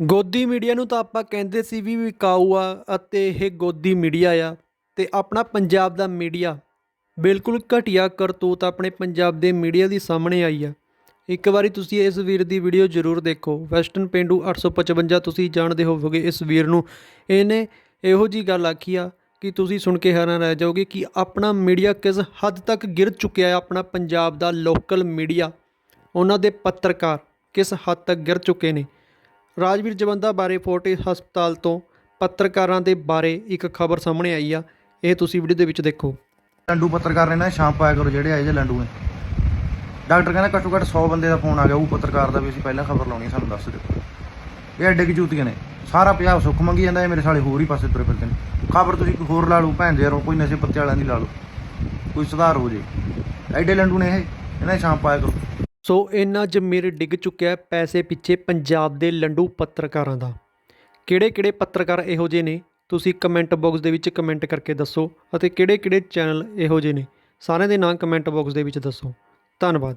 ਗੋਦੀ ਮੀਡੀਆ ਨੂੰ ਤਾਂ ਆਪਾਂ ਕਹਿੰਦੇ ਸੀ ਵੀ ਵਿਕਾਊ ਆ ਅਤੇ ਇਹ ਗੋਦੀ ਮੀਡੀਆ ਆ ਤੇ ਆਪਣਾ ਪੰਜਾਬ ਦਾ ਮੀਡੀਆ ਬਿਲਕੁਲ ਘਟੀਆ ਕਰਤੂਤ ਆਪਣੇ ਪੰਜਾਬ ਦੇ ਮੀਡੀਆ ਦੀ ਸਾਹਮਣੇ ਆਈ ਆ। ਇੱਕ ਵਾਰੀ ਤੁਸੀਂ ਇਸ ਵੀਰ ਦੀ ਵੀਡੀਓ ਜ਼ਰੂਰ ਦੇਖੋ। ਵੈਸਟਰਨ ਪੇਂਡੂ 855 ਤੁਸੀਂ ਜਾਣਦੇ ਹੋਵੋਗੇ ਇਸ ਵੀਰ ਨੂੰ। ਇਹਨੇ ਇਹੋ ਜੀ ਗੱਲ ਆਖੀ ਆ ਕਿ ਤੁਸੀਂ ਸੁਣ ਕੇ ਹੈਰਾਨ ਰਹਿ ਜਾਓਗੇ ਕਿ ਆਪਣਾ ਮੀਡੀਆ ਕਿਸ ਹੱਦ ਤੱਕ ਗਿਰ ਚੁੱਕਿਆ ਹੈ ਆਪਣਾ ਪੰਜਾਬ ਦਾ ਲੋਕਲ ਮੀਡੀਆ। ਉਹਨਾਂ ਦੇ ਪੱਤਰਕਾਰ ਕਿਸ ਹੱਦ ਤੱਕ ਗਿਰ ਚੁੱਕੇ ਨੇ। ਰਾਜਵੀਰ ਜਵੰਦਾ ਬਾਰੇ ਫੋਰਟਿਸ ਹਸਪਤਾਲ ਤੋਂ ਪੱਤਰਕਾਰਾਂ ਦੇ ਬਾਰੇ ਇੱਕ ਖਬਰ ਸਾਹਮਣੇ ਆਈ ਆ। ਇਹ ਤੁਸੀਂ ਵੀਡੀਓ ਦੇ ਵਿੱਚ ਦੇਖੋ। ਲੰਡੂ ਪੱਤਰਕਾਰ ਨੇ ਨਾ ਸ਼ਾਮ ਪਾਇਆ ਕਰੋ ਜਿਹੜੇ ਆਏ ਜੇ ਲੰਡੂ ਨੇ ਡਾਕਟਰ ਕਹਿੰਦਾ ਘੱਟੋ ਘੱਟ 100 ਬੰਦੇ ਦਾ ਫੋਨ ਆ ਗਿਆ ਉਹ ਪੱਤਰਕਾਰ ਦਾ ਵੀ ਅਸੀਂ ਪਹਿਲਾਂ ਖਬਰ ਲਾਉਣੀ ਹੈ, ਸਾਨੂੰ ਦੱਸ ਦਿਓ। ਇਹ ਐਡੇ ਕਿ ਜੂਤੀਆਂ ਨੇ। ਸਾਰਾ ਪੰਜਾਬ ਸੁੱਖ ਮੰਗੀ ਜਾਂਦਾ ਇਹ ਮੇਰੇ ਸਾਲੇ ਹੋਰ ਹੀ ਪਾਸੇ ਤੁਰੇ ਫਿਰਦੇ ਨੇ। ਖਬਰ ਤੁਸੀਂ ਕੋਈ ਹੋਰ ਲਾ ਲਓ ਭੈਣ ਦੇ ਯਾਰੋ ਕੋਈ ਨਸ਼ੇ ਪੱਤੇ ਵਾਲਿਆਂ ਦੀ ਲਾ ਲਓ। ਕੋਈ ਸੁਧਾਰ ਹੋ ਜੇ। ਐਡੇ ਲੰਡੂ ਨੇ ਇਹ ਇਹਨਾਂ ਦੀ ਸ਼ਾਮ ਪਾਇਆ ਕਰੋ। ਸੋ ਇੰਨਾ ਜ਼ਮੀਰ ਡਿੱਗ ਚੁੱਕਿਆ ਪੈਸੇ ਪਿੱਛੇ ਪੰਜਾਬ ਦੇ ਲੰਡੂ ਪੱਤਰਕਾਰਾਂ ਦਾ। ਕਿਹੜੇ ਕਿਹੜੇ ਪੱਤਰਕਾਰ ਇਹੋ ਜਿਹੇ ਨੇ? ਤੁਸੀਂ ਕਮੈਂਟ ਬਾਕਸ ਦੇ ਵਿੱਚ ਕਮੈਂਟ ਕਰਕੇ ਦੱਸੋ ਅਤੇ ਕਿਹੜੇ ਕਿਹੜੇ ਚੈਨਲ ਇਹੋ ਜਿਹੇ ਨੇ? ਸਾਰਿਆਂ ਦੇ ਨਾਂ ਕਮੈਂਟ ਬਾਕਸ ਦੇ ਵਿੱਚ ਦੱਸੋ। ਧੰਨਵਾਦ।